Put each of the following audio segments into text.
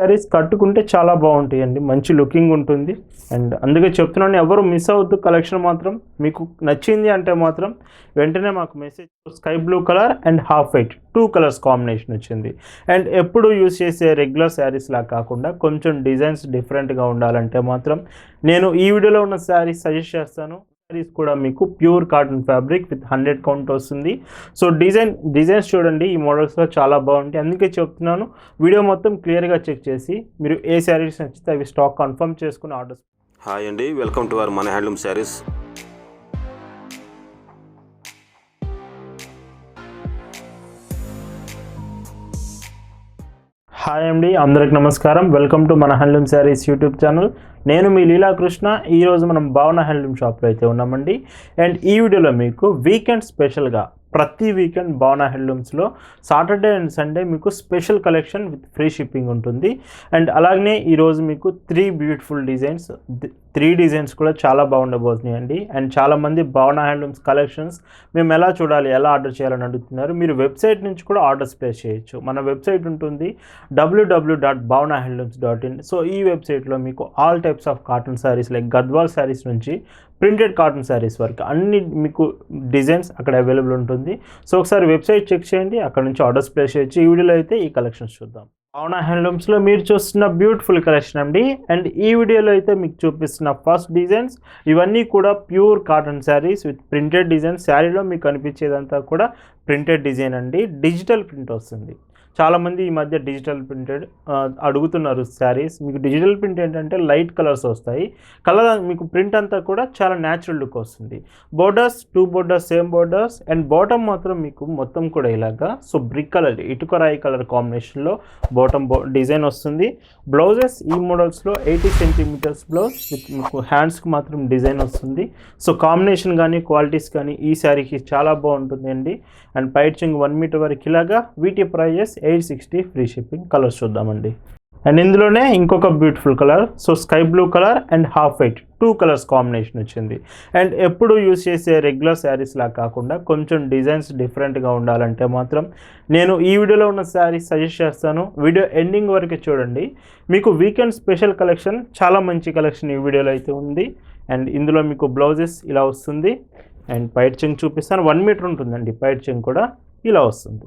శారీస్ కట్టుకుంటే చాలా బాగుంటాయండి. మంచి లుకింగ్ ఉంటుంది. అండ్ అందుకే చెప్తున్నాను ఎవరు మిస్ అవ్వద్దు కలెక్షన్ మాత్రం. మీకు నచ్చింది అంటే మాత్రం వెంటనే మాకు message sky blue colour and half white. Two colours combination వచ్చింది. అండ్ ఎప్పుడు యూస్ చేసే రెగ్యులర్ శారీస్ లాగా కాకుండా కొంచెం డిజైన్స్ డిఫరెంట్గా ఉండాలంటే మాత్రం నేను ఈ వీడియోలో ఉన్న శారీస్ సజెస్ట్ చేస్తాను. శారీస్ కూడా మీకు pure cotton fabric with hundred count వస్తుంది. సో డిజైన్ డిజైన్స్ చూడండి ఈ మోడల్స్లో చాలా బాగుంటాయి. అందుకే చెప్తున్నాను వీడియో మొత్తం క్లియర్గా చెక్ చేసి మీరు ఏ శారీస్ నచ్చితే అవి స్టాక్ కన్ఫర్మ్ చేసుకుని ఆర్డర్స్ హాయ్ అండి వెల్కమ్ టు అవర్ మన హ్యాండ్లూమ్ శారీస్ హాయ్ అండి అందరికి నమస్కారం. వెల్కమ్ టు మన హ్యాండ్లూమ్ శారీస్ యూట్యూబ్ ఛానల్ నేను మీ లీలాకృష్ణ ఈరోజు మనం భావన హ్యాండ్లూమ్ షాప్లో అయితే ఉన్నామండి. అండ్ ఈ వీడియోలో మీకు వీకెండ్ స్పెషల్గా ప్రతి వీకెండ్ భావన హ్యాండ్లూమ్స్లో సాటర్డే అండ్ సండే మీకు special collection with free shipping ఉంటుంది. అండ్ అలాగనే ఈరోజు మీకు three beautiful designs three designs కూడా చాలా బాగుండబోతున్నాయి అండి అండ్ చాలామంది భావన హ్యాండ్లూమ్స్ కలెక్షన్స్ మేము ఎలా చూడాలి ఎలా ఆర్డర్ చేయాలని అడుగుతున్నారు. మీరు వెబ్సైట్ నుంచి కూడా ఆర్డర్స్ ప్లేస్ చేయొచ్చు. మన వెబ్సైట్ ఉంటుంది WWW dot Bhavana handlooms dot in so ఈ వెబ్సైట్లో మీకు all types of cotton saris like Gadwal saris నుంచి ప్రింటెడ్ కాటన్ శారీస్ వరకు అన్ని మీకు డిజైన్స్ అక్కడ అవైలబుల్ ఉంటుంది. సో ఒకసారి వెబ్సైట్ చెక్ చేయండి అక్కడ నుంచి ఆర్డర్స్ ప్లేస్ చేయొచ్చు. ఈ వీడియోలో అయితే ఈ కలెక్షన్స్ చూద్దాం. భావన హ్యాండ్లూమ్స్లో మీరు చూస్తున్న బ్యూటిఫుల్ కలెక్షన్ అండి. అండ్ ఈ వీడియోలో అయితే మీకు చూపిస్తున్న ఫస్ట్ డిజైన్స్ ఇవన్నీ కూడా pure cotton saris with printed design శారీలో మీకు కనిపించేదంతా కూడా ప్రింటెడ్ డిజైన్ అండి. డిజిటల్ ప్రింట్ వస్తుంది. చాలామంది ఈ మధ్య డిజిటల్ ప్రింటెడ్ అడుగుతున్నారు శారీస్ మీకు డిజిటల్ ప్రింట్ ఏంటంటే లైట్ కలర్స్ వస్తాయి. కలర్ మీకు ప్రింట్ అంతా కూడా చాలా న్యాచురల్ లుక్ వస్తుంది. Borders two borders same borders and bottom మాత్రం మీకు మొత్తం కూడా ఇలాగా సో బ్రిక్ కలర్ ఇటుక రాయి కలర్ కాంబినేషన్లో బాటమ్ బో డిజైన్ వస్తుంది. బ్లౌజెస్ ఈ మోడల్స్లో ఎయిటీ సెంటీమీటర్స్ బ్లౌజ్ విత్ మీకు హ్యాండ్స్కి మాత్రం డిజైన్ వస్తుంది. సో కాంబినేషన్ కానీ క్వాలిటీస్ కానీ ఈ శారీకి చాలా బాగుంటుంది అండి అండ్ పైచింగ్ వన్ మీటర్ వరకు ఇలాగా వీటి prices eight sixty free shipping colours చూద్దామండి. అండ్ ఇందులోనే ఇంకొక beautiful colour so sky blue colour and half white two colours combination వచ్చింది. అండ్ ఎప్పుడు యూస్ చేసే రెగ్యులర్ శారీస్ లా కాకుండా కొంచెం డిజైన్స్ డిఫరెంట్గా ఉండాలంటే మాత్రం నేను ఈ వీడియోలో ఉన్న శారీస్ సజెస్ట్ చేస్తాను. వీడియో ఎండింగ్ వరకు చూడండి. మీకు వీకెండ్ స్పెషల్ కలెక్షన్ చాలా మంచి కలెక్షన్ ఈ వీడియోలో అయితే ఉంది. అండ్ ఇందులో మీకు బ్లౌజెస్ ఇలా వస్తుంది. అండ్ పైట్ చెంగ్ చూపిస్తాను. వన్ మీటర్ ఉంటుందండి పైట్ చెంగ్ కూడా ఇలా వస్తుంది.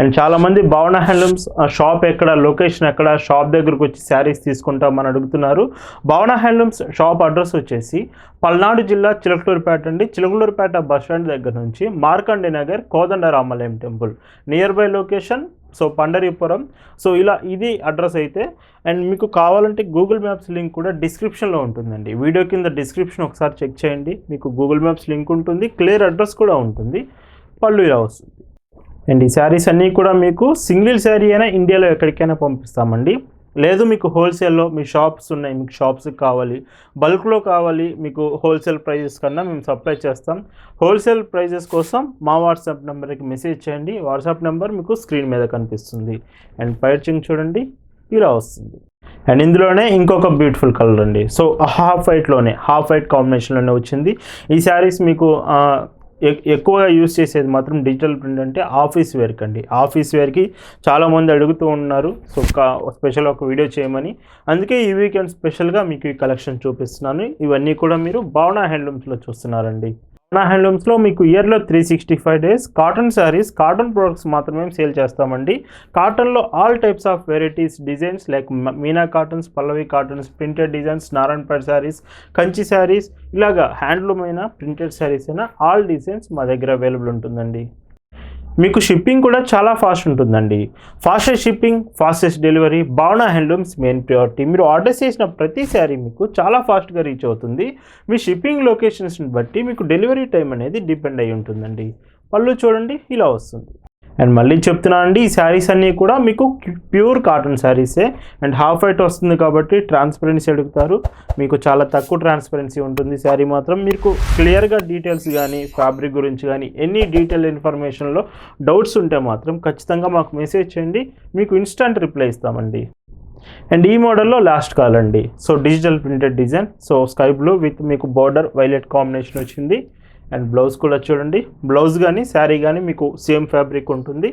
అండ్ చాలామంది భవన హ్యాండ్లూమ్స్ షాప్ ఎక్కడ లొకేషన్ ఎక్కడ షాప్ దగ్గరకు వచ్చి శారీస్ తీసుకుంటామని అడుగుతున్నారు. భవన హ్యాండ్లూమ్స్ షాప్ అడ్రస్ వచ్చేసి పల్నాడు జిల్లా చిలకలూరుపేట అండి. చిలకలూరుపేట బస్ స్టాండ్ దగ్గర నుంచి Markandi Nagar Kodanda Ramalayam temple near by location so Pandaripuram so ఇలా ఇది అడ్రస్ అయితే అండ్ మీకు కావాలంటే గూగుల్ మ్యాప్స్ లింక్ కూడా డిస్క్రిప్షన్లో ఉంటుందండి. వీడియో కింద డిస్క్రిప్షన్ ఒకసారి చెక్ చేయండి. మీకు గూగుల్ మ్యాప్స్ లింక్ ఉంటుంది క్లియర్ అడ్రస్ కూడా ఉంటుంది. పళ్ళు ఇలా వస్తుంది. అండ్ ఈ శారీస్ అన్నీ కూడా మీకు సింగిల్ శారీ అయినా ఇండియాలో ఎక్కడికైనా పంపిస్తామండి. లేదు మీకు హోల్సేల్లో మీ షాప్స్ ఉన్నాయి మీకు షాప్స్ కావాలి బల్క్లో కావాలి మీకు హోల్సేల్ ప్రైజెస్ కన్నా మేము సప్లై చేస్తాం. హోల్సేల్ ప్రైజెస్ కోసం మా వాట్సాప్ నెంబర్కి మెసేజ్ చేయండి. వాట్సాప్ నెంబర్ మీకు స్క్రీన్ మీద కనిపిస్తుంది. అండ్ పైచింగ్ చూడండి ఇలా వస్తుంది. అండ్ ఇందులోనే ఇంకొక బ్యూటిఫుల్ కలర్ అండి. సో హాఫ్ వైట్లోనే హాఫ్ వైట్ కాంబినేషన్లోనే వచ్చింది. ఈ శారీస్ మీకు ఎక్కువగా యూస్ చేసేది మాత్రం డిజిటల్ ప్రింట్ అంటే ఆఫీస్ వేర్కి అండి ఆఫీస్ వేర్కి చాలామంది అడుగుతూ ఉన్నారు. సో ఒక స్పెషల్ ఒక వీడియో చేయమని. అందుకే ఈ వీకెండ్ స్పెషల్గా మీకు ఈ కలెక్షన్ చూపిస్తున్నాను. ఇవన్నీ కూడా మీరు భావన హ్యాండ్లూమ్స్లో చూస్తున్నారండి. నా హ్యాండ్లూమ్స్లో మీకు ఇయర్లో three sixty five days cotton saris cotton products మాత్రమే సేల్ చేస్తామండి. కాటన్లో all types of varieties designs like Meena cottons Pallavi cottons printed designs Narayanpet saris Kanchi saris ఇలాగా హ్యాండ్లూమ్ అయినా ప్రింటెడ్ శారీస్ అయినా ఆల్ డిజైన్స్ మా దగ్గర అవైలబుల్ ఉంటుందండి. మీకు షిప్పింగ్ కూడా చాలా ఫాస్ట్ ఉంటుందండి. Fastest shipping fastest delivery Bhavana handlooms main priority మీరు ఆర్డర్ చేసిన ప్రతిసారి మీకు చాలా ఫాస్ట్గా రీచ్ అవుతుంది. మీ షిప్పింగ్ లొకేషన్స్ని బట్టి మీకు డెలివరీ టైం అనేది డిపెండ్ అయి ఉంటుందండి. పళ్ళు చూడండి ఇలా వస్తుంది. అండ్ మళ్ళీ చెప్తున్నానండి ఈ శారీస్ అన్నీ కూడా మీకు ప్యూర్ కాటన్ శారీసే. అండ్ హాఫ్ వైట్ వస్తుంది కాబట్టి ట్రాన్స్పరెన్సీ అడుగుతారు. మీకు చాలా తక్కువ ట్రాన్స్పరెన్సీ ఉంటుంది శారీ మాత్రం. మీకు క్లియర్గా డీటెయిల్స్ కానీ ఫ్యాబ్రిక్ గురించి కానీ ఎనీ డీటెయిల్ ఇన్ఫర్మేషన్లో డౌట్స్ ఉంటే మాత్రం ఖచ్చితంగా మాకు మెసేజ్ చేయండి. మీకు ఇన్స్టంట్ రిప్లై ఇస్తామండి. అండ్ ఈ మోడల్లో లాస్ట్ కాల్ అండి so digital printed design. So sky blue with మీకు బార్డర్ వైలెట్ కాంబినేషన్ వచ్చింది. అండ్ బ్లౌజ్ కూడా చూడండి. బ్లౌజ్ కానీ శారీ కానీ మీకు సేమ్ ఫ్యాబ్రిక్ ఉంటుంది.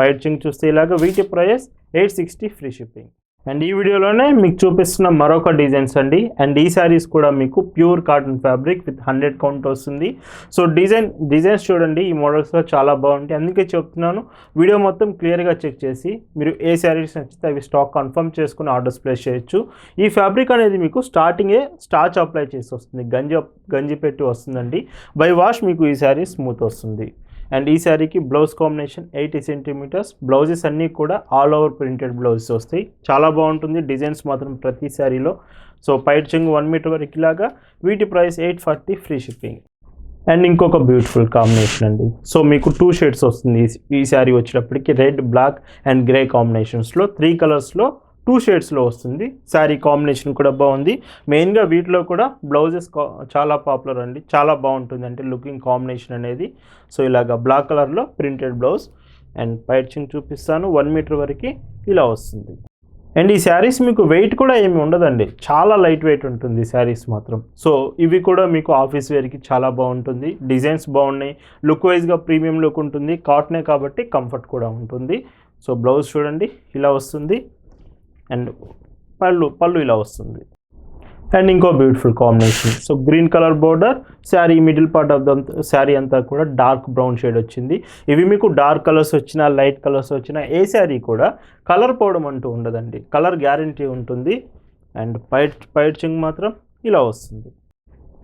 పైచింగ్ చూస్తే ఇలాగ వీటి price eight sixty free shipping. And ఈ వీడియోలోనే మీకు చూపిస్తున్న మరొక డిజైన్స్ అండి. అండ్ ఈ శారీస్ కూడా మీకు pure cotton fabric with hundred count వస్తుంది. సో డిజైన్ డిజైన్స్ చూడండి. ఈ మోడల్స్లో చాలా బాగుంటాయి. అందుకే చెప్తున్నాను వీడియో మొత్తం క్లియర్గా చెక్ చేసి మీరు ఏ శారీస్ నచ్చితే అవి స్టాక్ కన్ఫర్మ్ చేసుకుని ఆర్డర్స్ ప్లేస్ చేయొచ్చు. ఈ ఫ్యాబ్రిక్ అనేది మీకు స్టార్టింగే స్టార్చ్ అప్లై చేసి వస్తుంది. గంజి గంజి పెట్టి వస్తుందండి. బై వాష్ మీకు ఈ శారీ స్మూత్ వస్తుంది. అండ్ ఈ శారీకి blouse combination eighty centimetres. Blouses అన్నీ కూడా ఆల్ ఓవర్ ప్రింటెడ్ బ్లౌజెస్ వస్తాయి. చాలా బాగుంటుంది. డిజైన్స్ మాత్రం ప్రతి శారీలో. సో పైట్ చెంగు వన్ మీటర్ వరకు ఇలాగా. వీటి price eight forty free shipping. And ఇంకొక బ్యూటిఫుల్ కాంబినేషన్ అండి. సో మీకు టూ షేడ్స్ వస్తుంది ఈ- శారీ వచ్చేటప్పటికి. రెడ్ బ్లాక్ అండ్ గ్రే కాంబినేషన్స్లో. త్రీ కలర్స్లో టూ షేడ్స్లో వస్తుంది. శారీ కాంబినేషన్ కూడా బాగుంది. మెయిన్గా వీటిలో కూడా బ్లౌజెస్ చాలా పాపులర్ అండి. చాలా బాగుంటుంది. అంటే లుకింగ్ కాంబినేషన్ అనేది. సో ఇలాగ బ్లాక్ కలర్లో ప్రింటెడ్ బ్లౌజ్ అండ్ పైచింగ్ చూపిస్తాను. వన్ మీటర్ వరకు ఇలా వస్తుంది. అండ్ ఈ శారీస్ మీకు వెయిట్ కూడా ఏమి ఉండదండి. చాలా లైట్ వెయిట్ ఉంటుంది శారీస్ మాత్రం. సో ఇవి కూడా మీకు ఆఫీస్ వేర్కి చాలా బాగుంటుంది. డిజైన్స్ బాగున్నాయి. లుక్ వైజ్గా ప్రీమియం లుక్ ఉంటుంది. కాటనే కాబట్టి కంఫర్ట్ కూడా ఉంటుంది. సో బ్లౌజ్ చూడండి. ఇలా వస్తుంది. అండ్ పళ్ళు పళ్ళు ఇలా వస్తుంది. అండ్ ఇంకో beautiful combination so green colour border sari middle part of the sari అంతా కూడా డార్క్ బ్రౌన్ షేడ్ వచ్చింది. ఇవి మీకు డార్క్ కలర్స్ వచ్చినా లైట్ కలర్స్ వచ్చినా ఏ శారీ కూడా కలర్ పోవడం అంటూ ఉండదండి. కలర్ గ్యారంటీ ఉంటుంది. అండ్ పైట్ పైట్ చింగ్ మాత్రం ఇలా వస్తుంది.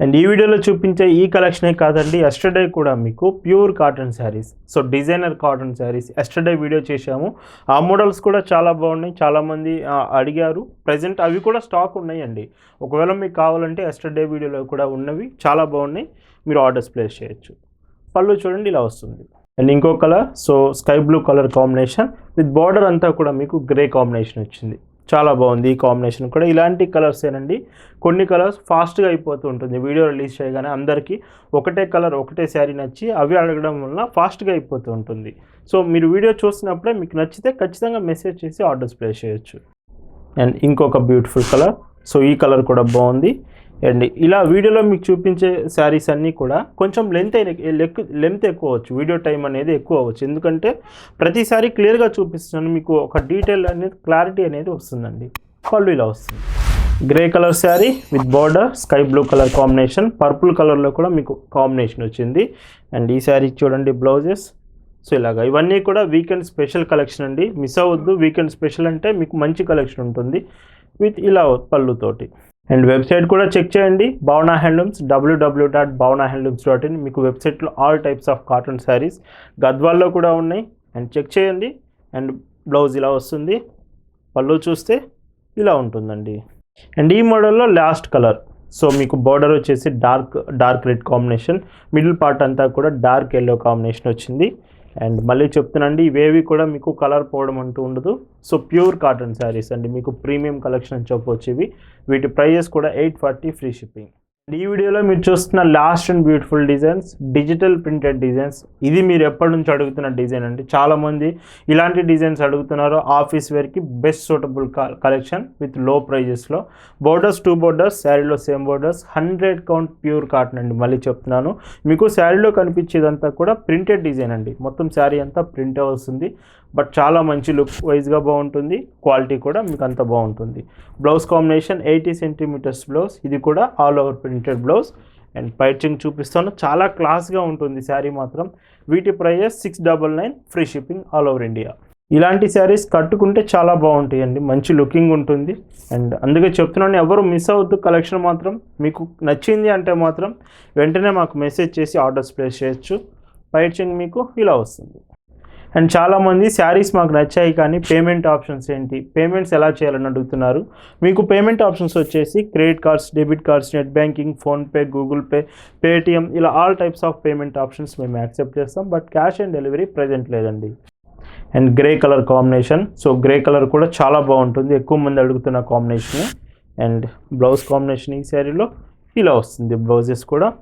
అండ్ ఈ వీడియోలో చూపించే ఈ కలెక్షనే కాదండి ఎస్టర్డే కూడా మీకు pure cotton saris so designer cotton saris yesterday video చేశాము. ఆ మోడల్స్ కూడా చాలా బాగున్నాయి. చాలామంది అడిగారు. ప్రజెంట్ అవి కూడా స్టాక్ ఉన్నాయండి. ఒకవేళ మీకు కావాలంటే ఎస్టర్డే వీడియోలో కూడా ఉన్నవి చాలా బాగున్నాయి. మీరు ఆర్డర్స్ ప్లేస్ చేయొచ్చు. పళ్ళు చూడండి ఇలా వస్తుంది. అండ్ ఇంకో colour so sky blue colour combination with border అంతా కూడా మీకు గ్రే కాంబినేషన్ వచ్చింది. చాలా బాగుంది ఈ కాంబినేషన్ కూడా. ఇలాంటి కలర్స్ ఏనండి కొన్ని కలర్స్ ఫాస్ట్గా అయిపోతూ ఉంటుంది. వీడియో రిలీజ్ చేయగానే అందరికీ ఒకటే కలర్ ఒకటే శారీ నచ్చి అవి అడగడం వల్ల ఫాస్ట్గా అయిపోతూ ఉంటుంది. సో మీరు వీడియో చూసినప్పుడే మీకు నచ్చితే ఖచ్చితంగా మెసేజ్ చేసి ఆర్డర్స్ ప్లేస్ చేయొచ్చు. అండ్ ఇంకొక బ్యూటిఫుల్ కలర్ సో ఈ కలర్ కూడా బాగుంది. అండ్ ఇలా వీడియోలో మీకు చూపించే శారీస్ అన్నీ కూడా కొంచెం లెంత్ లెంత్ ఎక్కువ అవ్వచ్చు. వీడియో టైం అనేది ఎక్కువ అవ్వచ్చు. ఎందుకంటే ప్రతిసారి క్లియర్గా చూపిస్తున్నాను. మీకు ఒక డీటెయిల్ అనేది క్లారిటీ అనేది వస్తుందండి. పళ్ళు ఇలా వస్తుంది. Grey colour sari with border sky blue colour combination purple కలర్లో కూడా మీకు కాంబినేషన్ వచ్చింది. అండ్ ఈ శారీ చూడండి బ్లౌజెస్. సో ఇలాగా. ఇవన్నీ కూడా వీకెండ్ స్పెషల్ కలెక్షన్ అండి. మిస్ అవ్వద్దు. వీకెండ్ స్పెషల్ అంటే మీకు మంచి కలెక్షన్ ఉంటుంది. విత్ ఇలా పళ్ళుతోటి అండ్ వెబ్సైట్ కూడా చెక్ చేయండి. Bhavana handlooms WWW dot Bhavana handlooms dot in మీకు వెబ్సైట్లో all types of cotton saris గద్వాల్లో కూడా ఉన్నాయి. అండ్ చెక్ చేయండి. అండ్ బ్లౌజ్ ఇలా వస్తుంది. పళ్ళు చూస్తే ఇలా ఉంటుందండి. అండ్ ఈ మోడల్లో లాస్ట్ కలర్. సో మీకు బార్డర్ వచ్చేసి dark dark red combination. Middle part అంతా కూడా డార్క్ ఎల్లో కాంబినేషన్ వచ్చింది. అండ్ మళ్ళీ చెప్తున్నాండి ఇవేవి కూడా మీకు కలర్ పోవడం అంటూ ఉండదు. సో ప్యూర్ కాటన్ శారీస్ అండి మీకు ప్రీమియం కలెక్షన్ అని చెప్పవచ్చు ఇవి. వీటి ప్రైజెస్ కూడా ఎయిట్ ఫార్టీ ఫ్రీ షిప్పింగ్. ఈ వీడియోలో మీరు చూస్తున్న last and beautiful designs digital printed designs ఇది మీరు ఎప్పటి నుంచి అడుగుతున్న డిజైన్ అండి? చాలామంది ఇలాంటి డిజైన్స్ అడుగుతున్నారు. ఆఫీస్ వేర్కి బెస్ట్ సూటబుల్ కలెక్షన్ విత్లో. ప్రైజెస్లో బోర్డర్స్ టూ బోర్డర్స్ శారీలో same borders hundred count pure cotton అండి మళ్ళీ చెప్తున్నాను. మీకు శారీలో కనిపించేదంతా కూడా ప్రింటెడ్ డిజైన్ అండి. మొత్తం శారీ అంతా ప్రింట్ వస్తుంది బట్ చాలా మంచి లుక్ వైజ్గా బాగుంటుంది. క్వాలిటీ కూడా మీకు అంత బాగుంటుంది. Blouse combination eighty centimeters blouse. ఇది కూడా all over printed blouse. And పైచింగ్ చూపిస్తాను. చాలా క్లాస్గా ఉంటుంది శారీ మాత్రం. వీటి prices six double nine free shipping all over India. ఇలాంటి శారీస్ కట్టుకుంటే చాలా బాగుంటాయండి. మంచి లుకింగ్ ఉంటుంది. అండ్ అందుకే చెప్తున్నాను ఎవరు మిస్ అవ్వద్దు కలెక్షన్ మాత్రం. మీకు నచ్చింది అంటే మాత్రం వెంటనే మాకు మెసేజ్ చేసి ఆర్డర్స్ ప్లేస్ చేయొచ్చు. పైచింగ్ మీకు ఇలా వస్తుంది. అండ్ చాలామంది శారీస్ మాకు నచ్చాయి కానీ పేమెంట్ ఆప్షన్స్ ఏంటి? పేమెంట్స్ ఎలా చేయాలని అడుగుతున్నారు. మీకు పేమెంట్ ఆప్షన్స్ వచ్చేసి credit cards debit cards net banking PhonePe Google Pay Paytm ఇలా all types of payment options మేము యాక్సెప్ట్ చేస్తాం. But cash on delivery present లేదండి. And grey colour combination. So grey colour కూడా చాలా బాగుంటుంది. ఎక్కువ మంది అడుగుతున్న కాంబినేషన్. అండ్ బ్లౌజ్ కాంబినేషన్ ఈ శారీలో ఇలా వస్తుంది. బ్లౌజెస్ కూడా.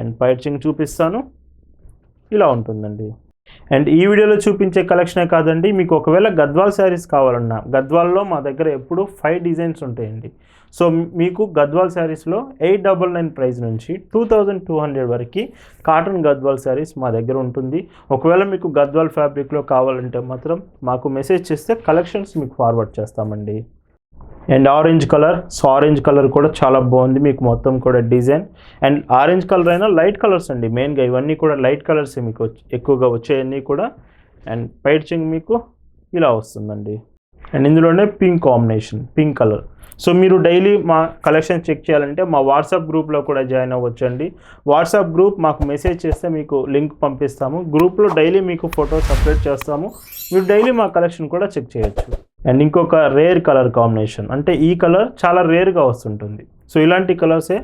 అండ్ పైచింగ్ చూపిస్తాను. ఇలా ఉంటుందండి. అండ్ ఈ వీడియోలో చూపించే కలెక్షనే కాదండి మీకు ఒకవేళ గద్వాల్ శారీస్ కావాలన్నా గద్వాల్లో మా దగ్గర ఎప్పుడు ఫైవ్ డిజైన్స్ ఉంటాయండి. సో మీకు గద్వాల్ శారీస్లో ఎయిట్ డబల్ నైన్ ప్రైస్ నుంచి టూ థౌజండ్ టూ హండ్రెడ్ వరకు కాటన్ గద్వాల్ శారీస్ మా దగ్గర ఉంటుంది. ఒకవేళ మీకు గద్వాల్ ఫ్యాబ్రిక్లో కావాలంటే మాత్రం మాకు మెసేజ్ చేస్తే కలెక్షన్స్ మీకు ఫార్వర్డ్ చేస్తామండి. And orange colour. So orange colour కూడా చాలా బాగుంది మీకు మొత్తం కూడా డిజైన్. అండ్ ఆరెంజ్ కలర్ అయినా లైట్ కలర్స్ అండి మెయిన్గా. ఇవన్నీ కూడా లైట్ కలర్స్ మీకు వచ్చి- ఎక్కువగా వచ్చాయన్నీ కూడా. అండ్ పైచింగ్ మీకు ఇలా వస్తుందండి. అండ్ ఇందులోనే pink combination pink colour. So మీరు డైలీ మా కలెక్షన్ చెక్ చేయాలంటే మా వాట్సాప్ గ్రూప్లో కూడా జాయిన్ అవ్వచ్చండి. వాట్సాప్ గ్రూప్ మాకు మెసేజ్ చేస్తే మీకు లింక్ పంపిస్తాము. గ్రూప్లో డైలీ మీకు ఫొటోస్ అప్లోడ్ చేస్తాము. మీరు డైలీ మా కలెక్షన్ కూడా చెక్ చేయొచ్చు. అండ్ ఇంకొక రేర్ కలర్ కాంబినేషన్ అంటే ఈ కలర్ చాలా రేర్గా వస్తుంటుంది. సో ఇలాంటి కలర్సే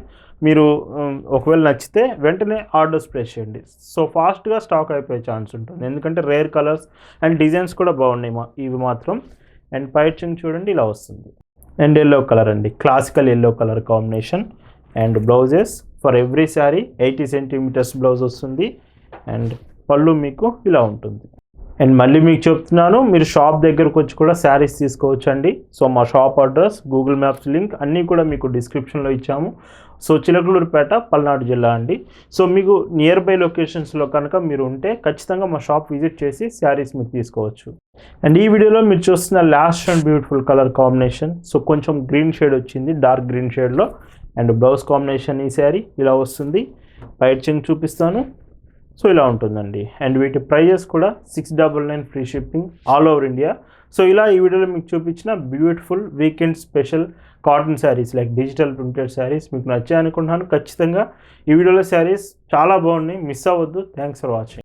మీరు um, ఒకవేళ నచ్చితే వెంటనే ఆర్డర్స్ ప్లేస్ చేయండి. సో ఫాస్ట్గా స్టాక్ అయిపోయే ఛాన్స్ ఉంటుంది. ఎందుకంటే రేర్ కలర్స్ అండ్ డిజైన్స్ కూడా బాగున్నాయి మా ఇవి మాత్రం. అండ్ పైచింగ్ చూడండి ఇలా వస్తుంది. అండ్ ఎల్లో కలర్ అండి. Classical yellow colour combination and blouses for every sari eighty centimeters blouse వస్తుంది. అండ్ పళ్ళు మీకు ఇలా ఉంటుంది. అండ్ మళ్ళీ మీకు చెప్తున్నాను మీరు షాప్ దగ్గరకు వచ్చి కూడా శారీస్ తీసుకోవచ్చు అండి సో మా shop address Google Maps link అన్నీ కూడా మీకు డిస్క్రిప్షన్లో ఇచ్చాము. సో చిలకలూరుపేట పల్నాడు జిల్లా అండి. సో మీకు నియర్ బై లొకేషన్స్లో కనుక మీరు ఉంటే ఖచ్చితంగా మా షాప్ విజిట్ చేసి శారీస్ మీరు తీసుకోవచ్చు. అండ్ ఈ వీడియోలో మీరు చూస్తున్న last and beautiful colour combination so కొంచెం గ్రీన్ షేడ్ వచ్చింది డార్క్ గ్రీన్ షేడ్లో అండ్ బ్లౌజ్ కాంబినేషన్ ఈ శారీ ఇలా వస్తుంది. పైచింగ్ చూపిస్తాను. సో ఇలా ఉంటుందండి. అండ్ వీటి ప్రైజెస్ కూడా six double nine free shipping all over India. So ఇలా ఈ వీడియోలో మీకు చూపించిన beautiful weekend special cotton saris like digital printed saris మీకు నచ్చాయి అనుకుంటున్నాను ఖచ్చితంగా ఈ వీడియోలో శారీస్ చాలా బాగున్నాయి. మిస్ అవ్వద్దు. Thanks for watching.